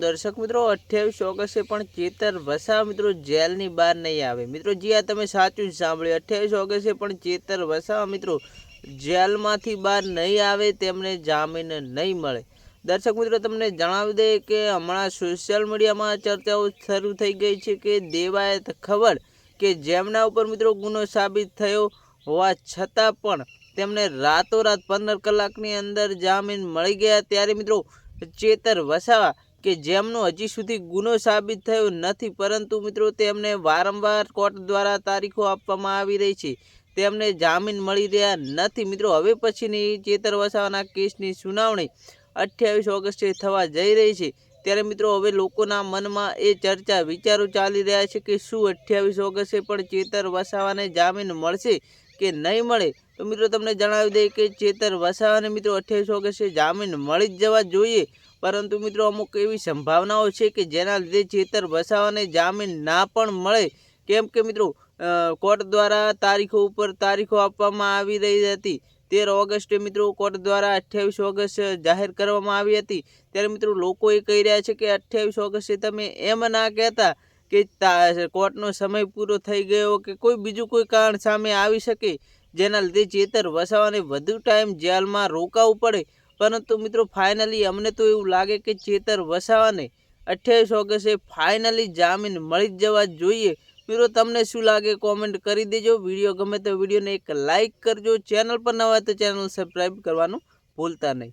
દર્શક મિત્રો, અઠ્યાવીસ ઓગસ્ટે પણ ચેતર વસા મિત્રો જેલની બહાર નહીં આવે. મિત્રો, જી આ તમે સાચું જ સાંભળ્યું. અઠ્યાવીસ ઓગસ્ટે પણ ચેતર વસા મિત્રો જેલમાંથી બહાર નહીં આવે, તેમને જામીન નહીં મળે. દર્શક મિત્રો, તમને જણાવી દઈએ કે હમણાં સોશિયલ મીડિયામાં ચર્ચાઓ શરૂ થઈ ગઈ છે કે દેવાયત ખબર કે જેમના ઉપર મિત્રો ગુનો સાબિત થયો હોવા છતાં પણ તેમને રાતોરાત પંદર કલાકની અંદર જામીન મળી ગયા. ત્યારે મિત્રો, ચેતર વસાવા કે જેમનો હજી સુધી ગુનો સાબિત થયો નથી, પરંતુ મિત્રો તેમને વારંવાર કોર્ટ દ્વારા તારીખો આપવામાં આવી રહી છે. તેમને જામીન મળી રહ્યા નથી. મિત્રો, હવે પછીની ચેતર વસાવાના કેસની સુનાવણી અઠ્યાવીસ ઓગસ્ટે થવા જઈ રહી છે. ત્યારે મિત્રો, હવે લોકોના મનમાં એ ચર્ચા, વિચારો ચાલી રહ્યા છે કે શું અઠ્યાવીસ ઓગસ્ટે પણ ચેતર વસાવાને જામીન મળશે કે નહીં મળે? તો મિત્રો તમને જણાવી દઈએ કે ચેતર વસાવાને મિત્રો અઠ્યાવીસ ઓગસ્ટે જામીન મળી જ જવા જોઈએ. પરંતુ મિત્રો અમુક એવી સંભાવનાઓ છે કે જેના લીધે ચેતર વસાવાને જામીન ના પણ મળે. કેમ કે મિત્રો કોર્ટ દ્વારા તારીખો ઉપર તારીખો આપવામાં આવી રહી હતી. તેર ઓગસ્ટે મિત્રો કોર્ટ દ્વારા અઠ્યાવીસ ઓગસ્ટ જાહેર કરવામાં આવી હતી. ત્યારે મિત્રો લોકો એ કહી રહ્યા છે કે અઠ્યાવીસ ઓગસ્ટે તમે એમ ના કહેતા કે કોર્ટનો સમય પૂરો થઈ ગયો કે કોઈ બીજું કોઈ કારણ સામે આવી શકે. જેના લીધે ચેતર વસાવાને વધુ ટાઈમ જેલમાં રોકાવું પડે. પરંતુ મિત્રો ફાઇનલી અમને તો એવું લાગે કે ચેતર વસાવાને અઠ્યાવીસ ઓગસ્ટે ફાઇનલી જામીન મળી જ જવા જોઈએ. મિત્રો, તમને શું લાગે કોમેન્ટ કરી દેજો. વીડિયો ગમે તો વિડીયોને એક લાઇક કરજો. ચેનલ પર નવા તો ચેનલ સબસ્ક્રાઈબ કરવાનું ભૂલતા નહીં.